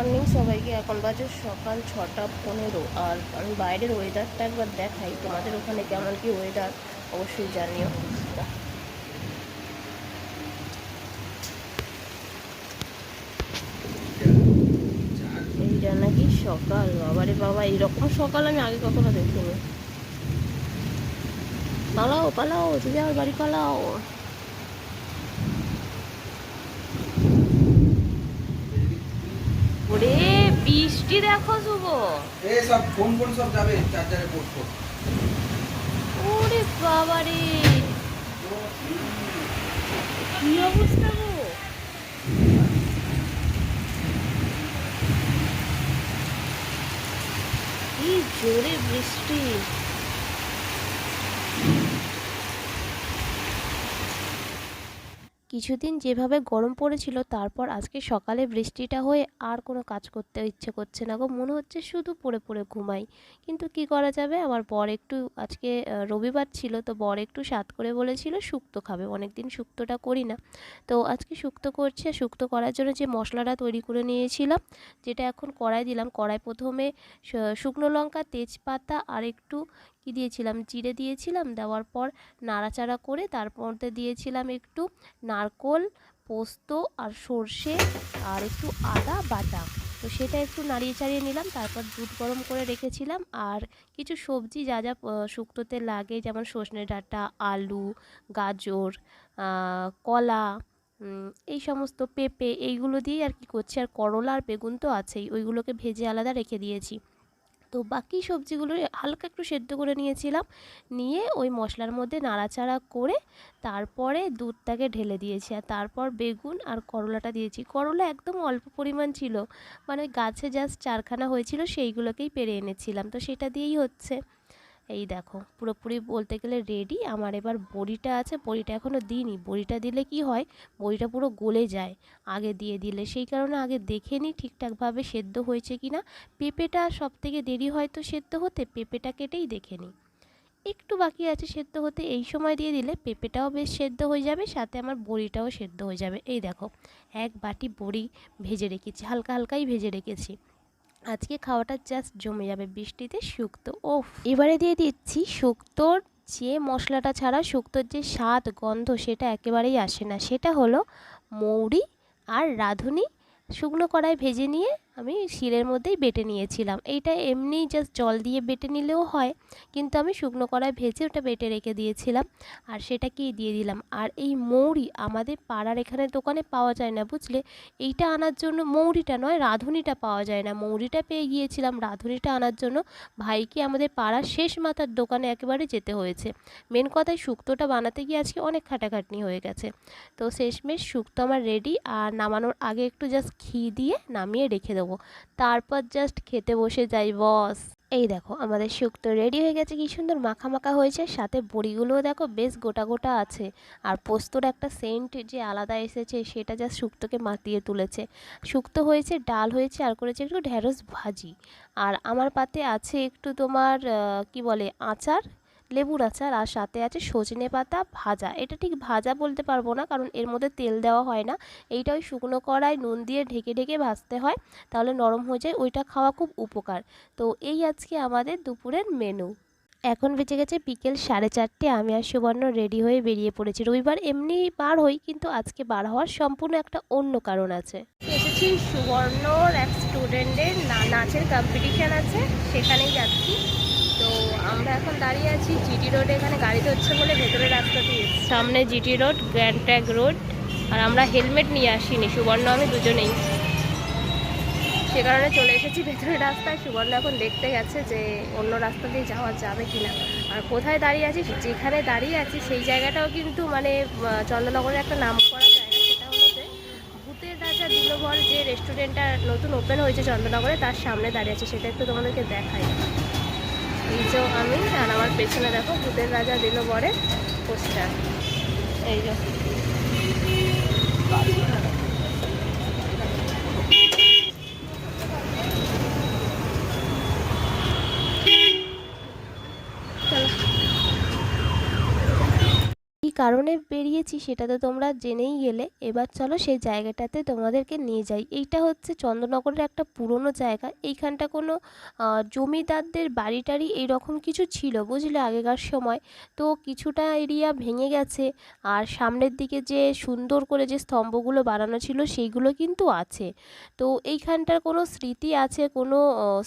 Morning সবাইকে, এখন বাজে সকাল ছটা পনেরো। আর আমি বাইরের ওয়েদারটা একবার দেখাই, তোমাদের ওখানে কেমন কি ওয়েদার অবশ্যই জানিও। এইটা নাকি সকাল, বাবারে বাবা এইরকম সকাল আমি আগে কখনো দেখিনি। পালাও পালাও যে যাওয়ার বাড়ি পালাও। ওরে বৃষ্টি দেখো শুভ। এ সব ফোন ফোন সব যাবে? চার্জারে পোর্ট ওরে বাবা রে কি অবস্থা গো? কি জোরে বৃষ্টি। কিছুদিন যেভাবে গরম পড়েছিল, তারপর আজকে সকালে বৃষ্টিটা হয়ে আর কোনো কাজ করতে ইচ্ছে করছে না গো। মনে হচ্ছে শুধু পড়ে পড়ে ঘুমাই। কিন্তু কি করা যাবে? আমার বর একটু আজকে রবিবার ছিল, তো বর একটু স্বাদ করে বলেছিল শুক্তো খাবে। অনেক দিন শুক্তোটা করি না। তো আজকে শুক্তো করছে। শুক্তো করার জন্য যে মশলাটা তৈরি করে নিয়েছিলাম, যেটা এখন কড়াই দিলাম। কড়াই প্রথমে শুকনো লঙ্কা, তেজপাতা আর একটু কি দিয়েছিলাম? জিরে দিয়েছিলাম, দেওয়ার পর নাড়াচাড়া করে তার মধ্যে দিয়েছিলাম একটু নারকোল, পোস্ত আর সর্ষে আর একটু আদা বাটা। তো সেটা একটু নাড়িয়ে চাড়িয়ে নিলাম, তারপর দুধ গরম করে রেখেছিলাম। আর কিছু সবজি যা যা শুক্তোতে লাগে, যেমন সজনে ডাঁটা, আলু, গাজর কলা এই সমস্ত পেঁপে, এইগুলো দিয়েই আর কি করছি। আর করলা আর বেগুন তো আছেই, ওইগুলোকে ভেজে আলাদা রেখে দিয়েছি। তো বাকি সবজিগুলো হালকা একটু সেদ্ধ করে নিয়েছিলাম। নিয়ে ওই মশলার মধ্যে নাড়াচাড়া করে তারপরে দুধটাকে ঢেলে দিয়েছি। আর তারপর বেগুন আর করলাটা দিয়েছি। করলা একদম অল্প পরিমাণ ছিল। মানে গাছে জাস্ট চারখানা হয়েছিল সেইগুলোকেই পেরে এনেছিলাম। তো সেটা দিয়েই হচ্ছে। এই দেখো, পুরোপুরি বলতে গেলে রেডি আমার এবার বড়িটা আছে, বড়িটা এখনও দিইনি। বড়িটা দিলে কি হয়, বড়িটা পুরো গলে যায় আগে দিয়ে দিলে। সেই কারণে আগে দেখে নিই ঠিকঠাকভাবে সেদ্ধ হয়েছে কি না পেঁপেটা সব থেকে দেরি হয় তো সেদ্ধ হতে, পেঁপেটা কেটেই দেখে নিই একটু বাকি আছে সেদ্ধ হতে, এই সময় দিয়ে দিলে পেঁপেটাও বেশ সেদ্ধ হয়ে যাবে, সাথে আমার বড়িটাও সেদ্ধ হয়ে যাবে। এই দেখো, এক বাটি বড়ি ভেজে রেখেছি, হালকা হালকাই ভেজে রেখেছি। আজকে খাওয়াটা জাস্ট জমে যাবে বৃষ্টিতে শুক্তো। ও এবারে দিয়ে দিচ্ছি শুক্তোর যে মশলাটা ছাড়া শুক্তোর যে স্বাদ গন্ধ সেটা একেবারেই আসে না। সেটা হলো মৌরি আর রাঁধুনি। শুকনো কড়াই ভেজে নিয়ে আমি শিলের মধ্যেই বেটে নিয়েছিলাম। এইটা এমনি জাস্ট জল দিয়ে বেটে নিলেও হয়, কিন্তু আমি শুকনো কড়াই ভেজে ওটা বেটে রেখে দিয়েছিলাম। আর সেটাকেই দিয়ে দিলাম। আর এই মৌরি আমাদের পাড়ার এখানে দোকানে পাওয়া যায় না, বুঝলে? এইটা আনার জন্য মৌরিটা নয়, রাঁধুনিটা পাওয়া যায় না। মৌরিটা পেয়ে গিয়েছিলাম, রাঁধুনিটা আনার জন্য ভাইকে আমাদের পাড়ার শেষ মাথার দোকানে একেবারে যেতে হয়েছে। মেন কথায় শুক্তোটা বানাতে গিয়ে আজকে অনেক খাটাখাটনি হয়ে গেছে। তো শেষমেশ শুক্তো আমার রেডি আর নামানোর আগে একটু জাস্ট ঘি দিয়ে নামিয়ে রেখে দেবো। তারপর জাস্ট খেতে বসে যাই বস এই দেখো, আমাদের শুক্তো রেডি হয়ে গেছে। কি সুন্দর মাখা মাখা হয়েছে। সাথে বড়িগুলোও দেখো, বেশ গোটা গোটা আছে। আর পোস্তর একটা সেন্ট যে আলাদা এসেছে, সেটা জাস্ট শুক্তোকে মাতিয়ে তুলেছে। শুক্তো হয়েছে, ডাল হয়েছে, আর করেছে একটু ঢ্যাঁড়স ভাজি। আর আমার পাতে আছে একটু তোমার কি বলে, আচার লেবুর আচার আর সাথে আছে সজনে পাতা, ভাজা। এটা ঠিক ভাজা বলতে পারব না, কারণ এর মধ্যে তেল দেওয়া হয় না। এইটা ওই শুকনো কড়াই নুন দিয়ে ঢেকে ঢেকে ভাজতে হয়, তাহলে নরম হয়ে যায়। ওইটা খাওয়া খুব উপকার। তো এই আজকে আমাদের দুপুরের মেনু এখন বেঁচে গেছে বিকেল সাড়ে চারটে। আমি আর সুবর্ণ রেডি হয়ে বেরিয়ে পড়েছি। রবিবার এমনি বার হই, কিন্তু আজকে বার হওয়ার সম্পূর্ণ একটা অন্য কারণ আছে। এসেছি সুবর্ণর এক স্টুডেন্টের নাচের কম্পিটিশান আছে। সেখানেই যাচ্ছি। আমরা এখন দাঁড়িয়ে আছি জিটি রোডে এখানে গাড়ি হচ্ছে বলে ভেতরে রাস্তা দিয়ে সামনে GT road grand trunk road আর আমরা হেলমেট নিয়ে আসিনি সুবর্ণ আমি দুজনেই। সে কারণে চলে এসেছি ভেতরের রাস্তায়। সুবর্ণ এখন দেখতে গেছে যে অন্য রাস্তা দিয়ে যাওয়া যাবে কিনা। আর কোথায় দাঁড়িয়ে আছি যেখানে দাঁড়িয়ে আছি সেই জায়গাটাও কিন্তু মানে চন্দ্রনগরের একটা নাম করা জায়গা সেটা হলো যে ভূতের রাজা দিলবর যে রেস্টুরেন্টটা নতুন ওপেন হয়েছে চন্দ্রনগরে তার সামনে দাঁড়িয়ে আছে। সেটা একটু তোমাদেরকে দেখাই। যে আমি আর আমার পেছনে দেখো ভূতের রাজা দিল বরে পোস্টার। এই যে চলো কি কারণে বেরিয়েছি সেটা তো তোমরা জেনেই গেলে। এবার চলো সেই জায়গাটাতে তোমাদেরকে নিয়ে যাই। এইটা হচ্ছে চন্দ্রনগরের একটা পুরনো জায়গা। এইখানটা কোনো জমিদারদের বাড়ি টাড়ি এইরকম কিছু ছিল, বুঝলে, আগেকার সময়। তো কিছুটা এরিয়া ভেঙে গেছে। আর সামনের দিকে যে সুন্দর করে যে স্তম্ভগুলো বানানো ছিল, সেইগুলো কিন্তু আছে। তো এইখানটার কোনো স্মৃতি আছে, কোনো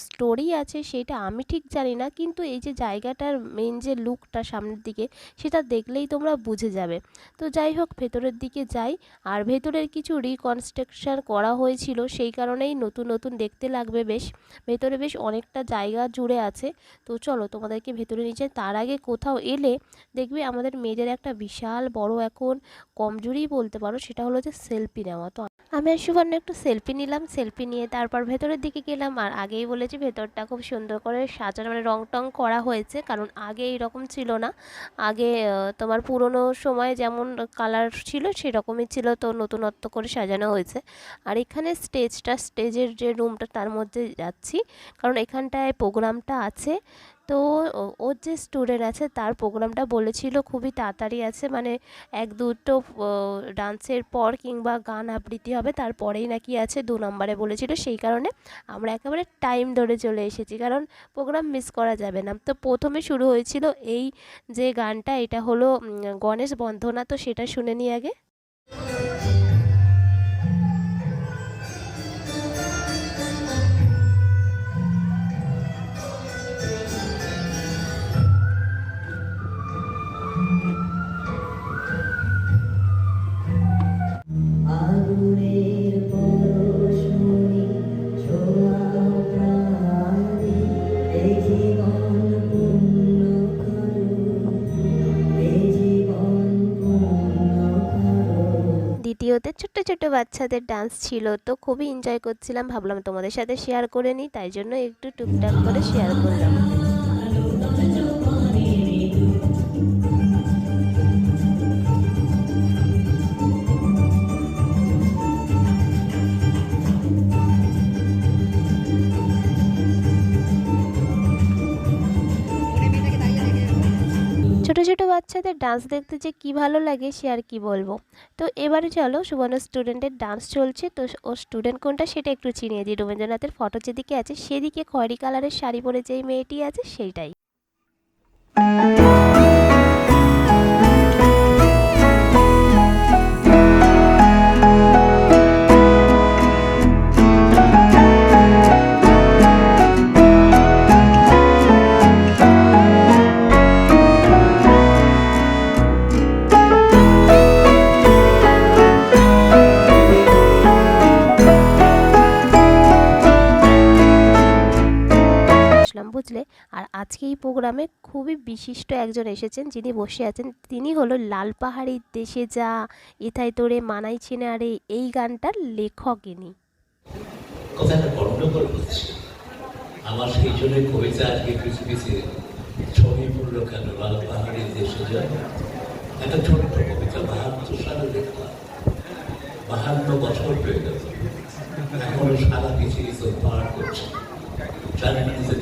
স্টোরি আছে, সেটা আমি ঠিক জানি না। কিন্তু এই যে জায়গাটার মেন যে লুকটা সামনের দিকে, সেটা দেখলেই তোমরা বুঝে যাবে। তো যাই হোক, ভেতরের দিকে যাই। আর ভেতরের কিছু রিকনস্ট্রাকশান করা হয়েছিল, সেই কারণেই নতুন নতুন দেখতে লাগবে বেশ। ভেতরে বেশ অনেকটা জায়গা জুড়ে আছে। তো চলো, তোমাদেরকে ভেতরে নিচে তার আগে কোথাও এলে দেখবে আমাদের মেয়েদের একটা বিশাল বড় এখন কমজোরি বলতে পারো, সেটা হলো যে সেলফি নেওয়া। তো আমি আর সুবর্ণ একটু সেলফি নিলাম সেলফি নিয়ে তারপর ভেতরের দিকে গেলাম। আর আগেই বলেছি ভেতরটা খুব সুন্দর করে সাজানো মানে রং টং করা হয়েছে। কারণ আগে এরকম ছিল না। আগে তোমার পুরনো সময় যেমন কালার ছিল, সেরকমই ছিল তো নতুনত্ব করে সাজানো হয়েছে। আর এখানে স্টেজটা স্টেজের যে রুমটা তার মধ্যে যাচ্ছি। কারণ এখানটায় প্রোগ্রামটা আছে। তো ওর যে স্টুডেন্ট আছে তার প্রোগ্রামটা বলেছিল খুবই তাড়াতাড়ি আছে মানে এক দুটো ডান্সের পর কিংবা গান আবৃত্তি হবে, তারপরেই নাকি আছে দু নম্বরে বলেছিল, সেই কারণে আমরা একেবারে টাইম ধরে চলে এসেছি, কারণ প্রোগ্রাম মিস করা যাবে না। তো প্রথমে শুরু হয়েছিল এই যে গানটা, এটা হলো গণেশ বন্ধনা তো সেটা শুনে নিই আগে। দ্বিতীয়তে ছোট্ট ছোট্ট বাচ্চাদের ডান্স ছিল, তো খুবই এনজয় করছিলাম। ভাবলাম তোমাদের সাথে শেয়ার করে নিই, তাই জন্য একটু টুকটাক করে শেয়ার করলাম। ছোট ছোট বাচ্চাদের ডান্স দেখতে যে কি ভালো লাগে সে আর কি বলব। তো এবারে চলো সুবর্ণ স্টুডেন্টের ডান্স চলছে। তো ও স্টুডেন্ট কোনটা সেটা একটু চিনিয়ে দিই। রবীন্দ্রনাথের ফটো যেদিকে আছে সেদিকে খয়রি কালারের শাড়ি পরে যেই মেয়েটি আছে সেইটাই। বুঝলে আর আজকে এই প্রোগ্রামে খুবই বিশিষ্ট একজন এসেছেন যিনি বসে আছেন। তিনি হলো লাল পাহাড়ির দেশে যা, এথায় তোরে মানাই ছিনে আরে এই গানটার লেখক ইনি। আমার সেই জন্য কবিতা আজকে কিছু কিছু ছবি পড়ল কেন? লাল দেশে একটা ছোট্ট কবিতা সালে বাহান্ন বছর হয়ে সারা তো করছে।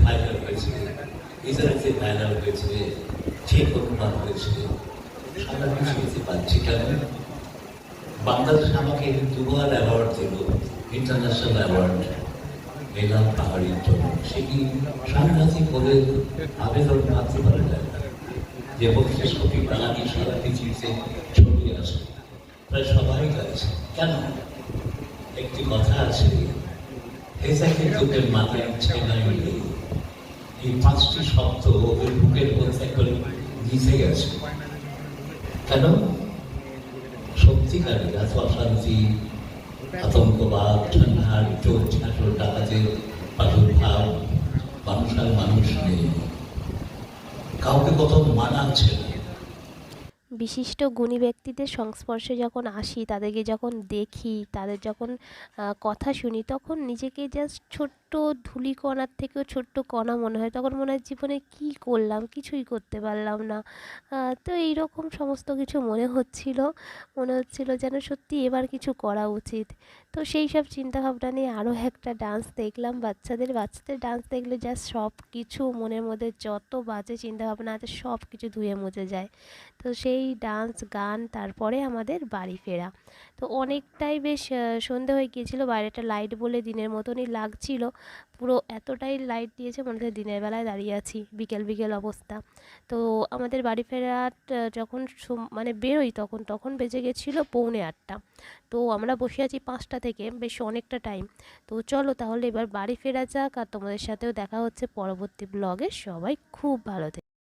ভাইরাল হয়েছে ইসরায়েলতে ভাইরাল হয়েছে চেক অনুমান হয়েছে সারা পৃথিবীতে পাচ্ছি। কেন বাংলাদেশ আমাকে দুবার অ্যাওয়ার্ড দিল ইন্টারন্যাশনাল অ্যাওয়ার্ড মেঘাম পাহাড়ির জন্য সে কি সাংঘাতিক করে আবেদন ভাবতে পারে যায় না? যে বক্সে ছবি বাঙালি সারা পৃথিবীতে ছবি আসে। প্রায় সবাই গাইছে কেন? একটি কথা আছে এসাকে তোদের মাথায় ছেনাই নেই। এই পাঁচটি শব্দ ওদের বুকের মধ্যে করে মিশে গেছে। কেন? সত্যিকারে এত অশান্তি আতঙ্কবাদ ঠান্ডার চোখ ছাঁচল ডাকাতের প্রাদুর্ভাব মানুষ আর মানুষ নেই। কাউকে কত মানাচ্ছে না। বিশিষ্ট গুণী ব্যক্তিদের সংস্পর্শে যখন আসি, তাদেরকে যখন দেখি, তাদের যখন কথা শুনি, তখন নিজেকে জাস্ট ছোট্ট ধূলিকণার থেকেও ছোট্ট কণা মনে হয়। তখন মনে হয় জীবনে কী করলাম? কিছুই করতে পারলাম না। তো এইরকম সমস্ত কিছু মনে হচ্ছিল। মনে হচ্ছিল যেন সত্যি এবার কিছু করা উচিত। তো সেই সব চিন্তাভাবনা নিয়ে আরও একটা ডান্স দেখলাম। বাচ্চাদের বাচ্চাদের ডান্স দেখলে জাস্ট সব কিছু মনের মধ্যে যত বাজে চিন্তাভাবনা আছে সব কিছু ধুয়ে মুছে যায়। তো সেই ডান্স গান, তারপরে আমাদের বাড়ি ফেরা। তো অনেকটাই বেশ সন্ধে হয়ে গিয়েছিল। বাইরেটা লাইট বলে দিনের মতনই লাগছিল। পুরো এতটাই লাইট দিয়েছে মনে হচ্ছে দিনের বেলায় দাঁড়িয়ে আছি, বিকেল বিকেল অবস্থা। তো আমাদের বাড়ি ফেরার যখন মানে বেরোই তখন তখন বেজে গেছিল পৌনে আটটা। তো আমরা বসে আছি পাঁচটা থেকে, বেশ অনেকটা টাইম তো চলো তাহলে এবার বাড়ি ফেরা যাক, আর তোমাদের সাথেও দেখা হচ্ছে পরবর্তী ব্লগে সবাই খুব ভালো